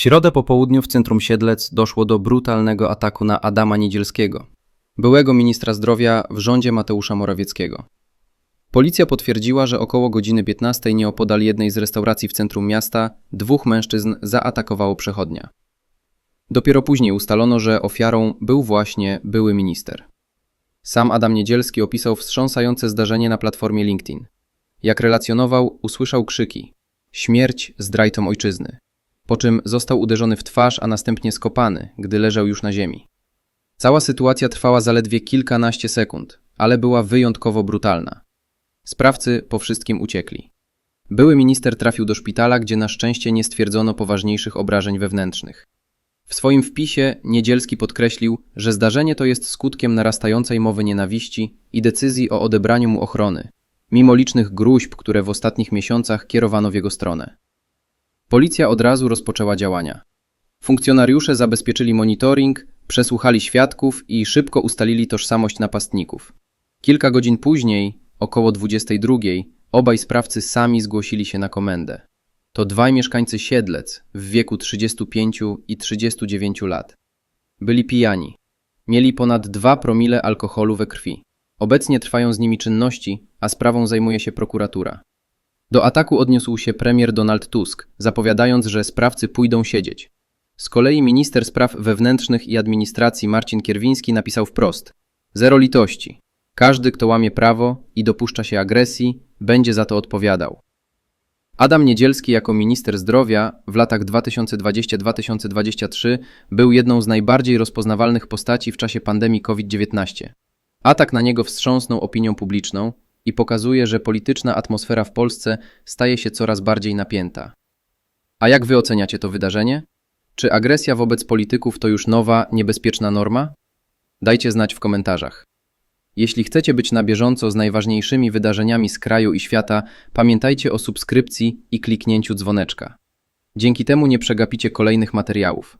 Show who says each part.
Speaker 1: środę po południu w centrum Siedlec doszło do brutalnego ataku na Adama Niedzielskiego, byłego ministra zdrowia w rządzie Mateusza Morawieckiego. Policja potwierdziła, że około godziny 15 nieopodal jednej z restauracji w centrum miasta dwóch mężczyzn zaatakowało przechodnia. Dopiero później ustalono, że ofiarą był właśnie były minister. Sam Adam Niedzielski opisał wstrząsające zdarzenie na platformie LinkedIn. Jak relacjonował, usłyszał krzyki: Śmierć zdrajcom ojczyzny. Po czym został uderzony w twarz, a następnie skopany, gdy leżał już na ziemi. Cała sytuacja trwała zaledwie kilkanaście sekund, ale była wyjątkowo brutalna. Sprawcy po wszystkim uciekli. Były minister trafił do szpitala, gdzie na szczęście nie stwierdzono poważniejszych obrażeń wewnętrznych. W swoim wpisie Niedzielski podkreślił, że zdarzenie to jest skutkiem narastającej mowy nienawiści i decyzji o odebraniu mu ochrony, mimo licznych gruźb, które w ostatnich miesiącach kierowano w jego stronę. Policja od razu rozpoczęła działania. Funkcjonariusze zabezpieczyli monitoring, przesłuchali świadków i szybko ustalili tożsamość napastników. Kilka godzin później, około 22, obaj sprawcy sami zgłosili się na komendę. To dwaj mieszkańcy Siedlec w wieku 35 i 39 lat. Byli pijani. Mieli ponad 2 promile alkoholu we krwi. Obecnie trwają z nimi czynności, a sprawą zajmuje się prokuratura. Do ataku odniósł się premier Donald Tusk, zapowiadając, że sprawcy pójdą siedzieć. Z kolei minister spraw wewnętrznych i administracji Marcin Kierwiński napisał wprost: Zero litości. Każdy, kto łamie prawo i dopuszcza się agresji, będzie za to odpowiadał. Adam Niedzielski jako minister zdrowia w latach 2020-2023 był jedną z najbardziej rozpoznawalnych postaci w czasie pandemii COVID-19. Atak na niego wstrząsnął opinią publiczną i pokazuje, że polityczna atmosfera w Polsce staje się coraz bardziej napięta. A jak wy oceniacie to wydarzenie? Czy agresja wobec polityków to już nowa, niebezpieczna norma? Dajcie znać w komentarzach. Jeśli chcecie być na bieżąco z najważniejszymi wydarzeniami z kraju i świata, pamiętajcie o subskrypcji i kliknięciu dzwoneczka. Dzięki temu nie przegapicie kolejnych materiałów.